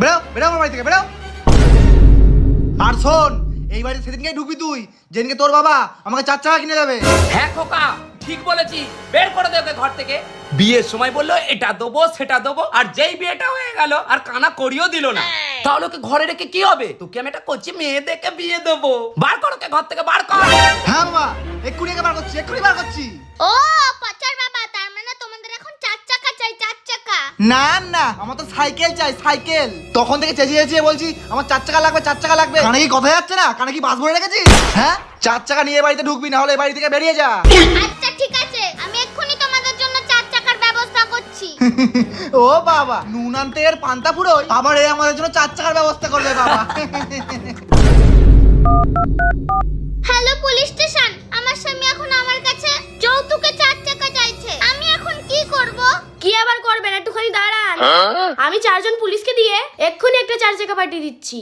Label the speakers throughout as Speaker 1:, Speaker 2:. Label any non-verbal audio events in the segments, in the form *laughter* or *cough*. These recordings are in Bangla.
Speaker 1: বেরো বেরো আমার বাড়ি থেকে বেরো। আর শোন এই বাড়ি সেদিনকেই ঢুকবি তুই। যেদিনকে তোর বাবা আমাকে চার চাকা কিনে দেবে।
Speaker 2: হ্যাঁ খোকা ঠিক বলেছি। বের করে দে ওকে ঘর থেকে। বিয়ের সময় বলল এটা দেবো সেটা দেবো আর যেই বিয়েটা হয়ে গেল আর কানা করিও দিল না। তাহলে ওকে ঘরে রেখে কি হবে? তোকে আমি একটা করছি মেয়ে দেখে বিয়ে দেবো। বার কর ওকে ঘর থেকে বার কর।
Speaker 1: হ্যাঁ বাবা। না না আমার তো সাইকেল চাই সাইকেল। তখন থেকে চেঁচিয়ে চেঁচিয়ে বলছি আমার চার চাকা লাগবে চার চাকা লাগবে। কানে কি কথা যাচ্ছে না? কানে কি বাস ভরে রেখেছিস? হ্যাঁ? চার চাকা নিয়ে এ বাড়িতে ঢুকবি না হলে এই বাড়ি থেকে বেরিয়ে যা।
Speaker 3: আচ্ছা ঠিক আছে। আমি এক্ষুনি তোমাদের জন্য চার চাকার ব্যবস্থা করছি। *laughs*
Speaker 1: ও বাবা নুন আনতে এর পান্তা ফুরোই আবার এ আমাদের জন্য চার চাকার ব্যবস্থা করবে বাবা।
Speaker 3: হ্যালো পুলিশ স্টেশন আমার স্বামী আমি
Speaker 4: চারজন পুলিশকে দিয়ে এক্ষুনি একটা চার চাকা পাঠিয়ে দিচ্ছি।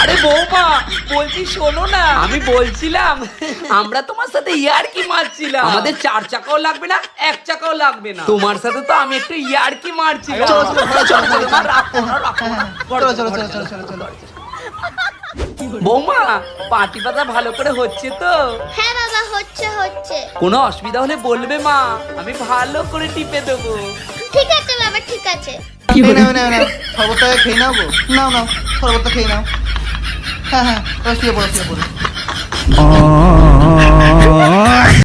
Speaker 2: আরে বৌমা বলছি শোনো না। আমি বলছিলাম আমরা তোমার সাথে ইয়ার কি মারছিলাম। আমাদের চার চাকাও লাগবে না এক চাকাও লাগবে না। তোমার সাথে তো আমি একটু ইয়ার কি মারছিলাম।
Speaker 1: চলো, চলো, চলো। চলো চলো চলো। চলো চলো চলো
Speaker 2: বৌমা পাটি পাতা ভালো করে হচ্ছে তো?
Speaker 3: হ্যাঁ বাবা হচ্ছে হচ্ছে।
Speaker 2: কোনো অসুবিধা হলে বলবে মা আমি ভালো করে টিপে দেবো।
Speaker 3: ঠিক আছে বাবা ঠিক আছে।
Speaker 1: নাও, নাও, নাও। শরবতটা খেয়ে নাও গো। নাও নাও শরবতটা খেয়ে নাও। হ্যাঁ হ্যাঁ শুয়ে পড়ো শুয়ে পড়ো